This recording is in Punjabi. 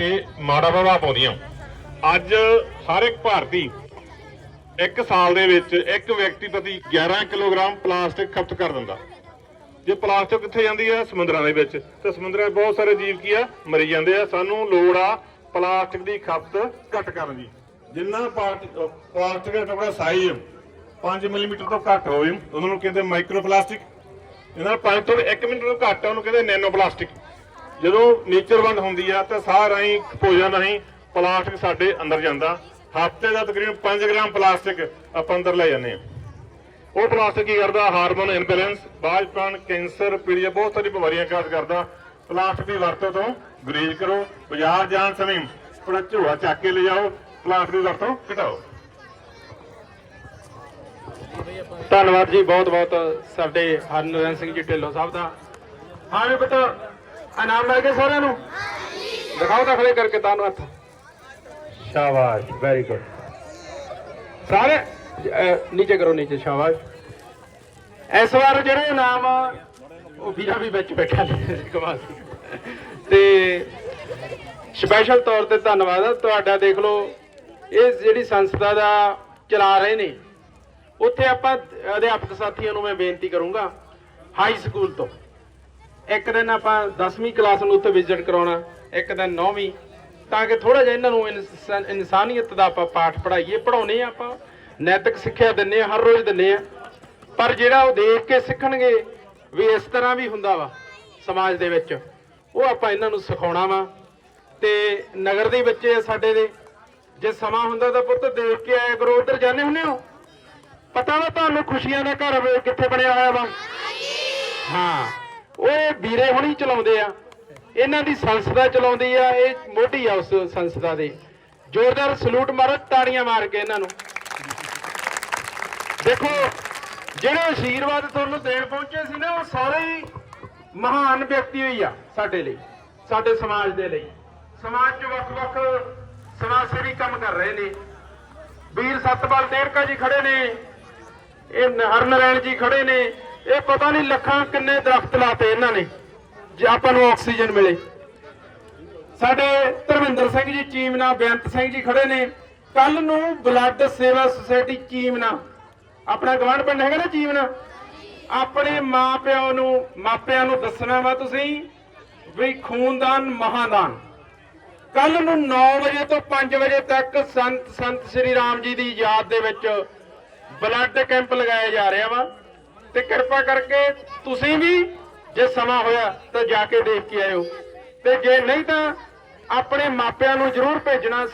ਤੇ ਮਾੜਾ ਪ੍ਰਭਾਵ ਪਾਉਂਦੀਆਂ। ਅੱਜ ਹਰ ਇੱਕ ਭਾਰਤੀ ਇੱਕ ਸਾਲ ਦੇ ਵਿੱਚ ਇੱਕ ਵਿਅਕਤੀ ਪ੍ਰਤੀ 11 ਕਿਲੋਗ੍ਰਾਮ ਪਲਾਸਟਿਕ ਖਪਤ ਕਰ ਦਿੰਦਾ। ਜੇ ਪਲਾਸਟਿਕ ਕਿੱਥੇ ਜਾਂਦੀ ਆ? ਸਮੁੰਦਰਾਂ ਦੇ ਵਿੱਚ। ਤੇ ਸਮੁੰਦਰਾਂ 'ਚ ਬਹੁਤ ਸਾਰੇ ਜੀਵ ਕੀ ਆ? ਮਰੀ ਜਾਂਦੇ ਆ। ਸਾਨੂੰ ਲੋੜ ਆ ਪਲਾਸਟਿਕ ਦੀ ਖਪਤ ਘੱਟ ਕਰਨ ਦੀ। ਜਿੰਨਾ ਪਲਾਸਟਿਕ ਦਾ ਟੁਕੜਾ ਸਾਈਜ਼ 5 ਮਿਲੀਮੀਟਰ ਤੋਂ ਘੱਟ ਹੋਵੇ, ਉਹਨਾਂ ਨੂੰ ਕਹਿੰਦੇ ਮਾਈਕਰੋ ਪਲਾਸਟਿਕ ਇਹਨਾਂ 5 ਤੋਂ 1 ਮਿੰਟ ਤੋਂ ਘੱਟ ਉਹਨੂੰ ਕਹਿੰਦੇ ਨੈਨੋ ਪਲਾਸਟਿਕ ਜਦੋਂ ਨੇਚਰ ਬੰਦ ਹੁੰਦੀ ਆ ਤਾਂ ਸਾਹ ਰਾਹੀਂ ਭੋਜਨ ਰਾਹੀਂ ਪਲਾਸਟਿਕ ਸਾਡੇ ਅੰਦਰ ਜਾਂਦਾ। ਹਫ਼ਤੇ ਦਾ ਤਕਰੀਬਨ 5 ਗ੍ਰਾਮ ਪਲਾਸਟਿਕ ਆਪਾਂ ਅੰਦਰ ਲੈ ਜਾਂਦੇ ਆ ਉਹ ਪਲਾਸਟਿਕ ਕੀ ਕਰਦਾ? ਹਾਰਮੋਨ ਇੰਬੈਲੈਂਸ ਬਾਜਪਣ ਕੈਂਸਰ ਪੀੜੀਆ ਬਹੁਤ ਸਾਰੀ ਬਿਮਾਰੀਆਂ ਕਾਜ਼ ਕਰਦਾ। ਪਲਾਸਟਿਕ ਦੀ ਵਰਤੋਂ ਤੋਂ ਗੁਰੇਜ਼ ਕਰੋ ਬਾਜ਼ਾਰ ਜਾਣ ਸਮੇਂ ਆਪਣਾ ਝੋਲਾ ਚੱਕ ਕੇ ਲਿਜਾਓ ਪਲਾਸਟਿਕ ਦੀ ਵਰਤੋਂ ਘਟਾਓ। ਧੰਨਵਾਦ ਜੀ ਬਹੁਤ ਬਹੁਤ ਸਾਡੇ ਹਰਨਰਨ ਸਿੰਘ ਜੀ ਢਿੱਲੋਂ ਸਾਹਿਬ ਦਾ। ਹਾਂ ਵੀ ਬੇਟਾ ਇਨਾਮ ਮਿਲ ਗਏ ਸਾਰਿਆਂ ਨੂੰ। ਦਿਖਾਓ ਤਾਂ ਖੜੇ ਕਰਕੇ ਤਾਨੂੰ ਹੱਥ। ਸ਼ਾਬਾਸ਼ ਵੈਰੀ ਗੁੱਡ ਸਾਰੇ ਨੀਚੇ ਕਰੋ ਨੀਚੇ ਸ਼ਾਬਾਸ਼। ਇਸ ਵਾਰ ਜਿਹੜੇ ਇਨਾਮ ਉਹ ਵੀਰਾ ਵੀ ਵਿੱਚ ਬੈਠਾ ਨੇ ਕਮਾਲ ਤੇ ਸਪੈਸ਼ਲ ਤੌਰ ਤੇ ਧੰਨਵਾਦ ਆ। ਤੁਹਾਡਾ ਦੇਖ ਲਓ ਇਹ ਜਿਹੜੀ ਸੰਸਥਾ ਦਾ ਚਲਾ ਰਹੇ ਨੇ ਉੱਥੇ ਆਪਾਂ ਅਧਿਆਪਕ ਸਾਥੀਆਂ ਨੂੰ ਮੈਂ ਬੇਨਤੀ ਕਰੂੰਗਾ ਹਾਈ ਸਕੂਲ ਤੋਂ। ਇੱਕ ਦਿਨ ਆਪਾਂ 10ਵੀਂ ਕਲਾਸ ਨੂੰ ਉੱਥੇ ਵਿਜ਼ਿਟ ਕਰਾਉਣਾ ਇੱਕ ਦਿਨ 9ਵੀਂ ਤਾਂ ਕਿ ਥੋੜਾ ਜਿਹਾ ਇਹਨਾਂ ਨੂੰ ਇਨਸਾ- ਇਨਸਾਨੀਅਤ ਦਾ ਆਪਾਂ ਪਾਠ ਪੜ੍ਹਾਈਏ ਪੜਾਉਨੇ ਆ ਆਪਾਂ ਨੈਤਿਕ ਸਿੱਖਿਆ ਦਿੰਨੇ ਆ ਹਰ ਰੋਜ਼ ਦਿੰਨੇ ਆ ਪਰ ਜਿਹੜਾ ਉਹ ਦੇਖ ਕੇ ਸਿੱਖਣਗੇ ਵੀ ਇਸ ਤਰ੍ਹਾਂ ਵੀ ਹੁੰਦਾ ਵਾ ਸਮਾਜ ਦੇ ਵਿੱਚ ਉਹ ਆਪਾਂ ਇਹਨਾਂ ਨੂੰ ਸਿਖਾਉਣਾ ਵਾ। ਤੇ ਨਗਰ ਦੇ ਬੱਚੇ ਆ ਸਾਡੇ ਦੇ ਜੇ ਸਮਾਂ ਹੁੰਦਾ ਤਾਂ ਪੁੱਤ ਦੇਖ ਕੇ ਆਇਆ ਕਰੋ ਉਧਰ ਜਾਂਦੇ ਹੁੰਦੇ ਹੋ? ਪਤਾ ਵਾ ਤੁਹਾਨੂੰ ਖੁਸ਼ੀਆਂ ਦਾ ਘਰ ਕਿੱਥੇ ਬਣਿਆ ਹੋਇਆ ਵਾ? ਹਾਂ। ਉਹ ਵੀਰੇ ਹੁਣੀ ਚਲਾਉਂਦੇ ਆ। ਇਹਨਾਂ ਦੀ ਸੰਸਥਾ ਚਲਾਉਂਦੀ ਆ, ਇਹ ਮੋਢੀ ਆ ਉਸ ਸੰਸਥਾ ਦੇ। ਜ਼ੋਰਦਾਰ ਸਲੂਟ ਮਾਰੋ, ਤਾੜੀਆਂ ਮਾਰ ਕੇ ਇਹਨਾਂ ਨੂੰ। ਦੇਖੋ, ਜਿਹੜੇ ਆਸ਼ੀਰਵਾਦ ਤੁਹਾਨੂੰ ਦੇਣ ਪਹੁੰਚੇ ਸੀ ਨਾ, ਉਹ ਸਾਰੇ ਹੀ ਮਹਾਨ ਵਿਅਕਤੀ ਹੋਈ ਆ ਸਾਡੇ ਲਈ, ਸਾਡੇ ਸਮਾਜ ਦੇ ਲਈ। ਸਮਾਜ 'ਚ ਵੱਖ-ਵੱਖ ਸਮਾਜ ਸੇਵੀ ਕੰਮ ਕਰ ਰਹੇ ਨੇ। ਵੀਰ ਸਤਪਾਲ ਦੇਰਕਾ ਜੀ ਖੜੇ ਨੇ, ਇਹ ਹਰਨਰੈਣ ਜੀ ਖੜੇ ਨੇ। ਇਹ ਪਤਾ ਨਹੀਂ ਲੱਖਾਂ ਕਿੰਨੇ ਦਰਖਤ ਲਾਤੇ ਇਹਨਾਂ ਨੇ, ਜੇ ਆਪਾਂ ਨੂੰ ਆਕਸੀਜਨ ਮਿਲੇ। ਸਾਡੇ ਧਰਮਿੰਦਰ ਸਿੰਘ ਜੀ ਚੀਮਨਾ ਬੇਅੰਤ ਸਿੰਘ ਜੀ ਖੜੇ ਨੇ। ਕੱਲ ਨੂੰ ਬਲੱਡ ਸੇਵਾ ਸੁਸਾਇਟੀ ਚੀਮਨਾ ਆਪਣਾ ਗਵਾਂਢ ਪਿੰਡ ਹੈਗਾ ਨਾ ਚੀਮਨਾ ਆਪਣੇ ਮਾਪਿਆਂ ਨੂੰ ਮਾਪਿਆਂ ਨੂੰ ਦੱਸਣਾ ਵਾ ਤੁਸੀਂ ਵੀ ਖੂਨਦਾਨ ਮਹਾਦਾਨ। ਕੱਲ ਨੂੰ 9 ਵਜੇ ਤੋਂ 5 ਵਜੇ ਤੱਕ ਸੰਤ ਸੰਤ ਸ੍ਰੀ ਰਾਮ ਜੀ ਦੀ ਯਾਦ ਦੇ ਵਿੱਚ ਬਲੱਡ ਕੈਂਪ ਲਗਾਇਆ ਜਾ ਰਿਹਾ ਵਾ। ਤੇ ਕਿਰਪਾ ਕਰਕੇ ਤੁਸੀਂ ਵੀ ਜੇ ਸਮਾਂ ਹੋਇਆ ਤਾਂ ਜਾ ਕੇ ਦੇਖ ਕੇ ਆਇਓ। ਤੇ ਜੇ ਨਹੀਂ ਤਾਂ ਆਪਣੇ ਮਾਪਿਆਂ ਨੂੰ ਜ਼ਰੂਰ ਭੇਜਣਾ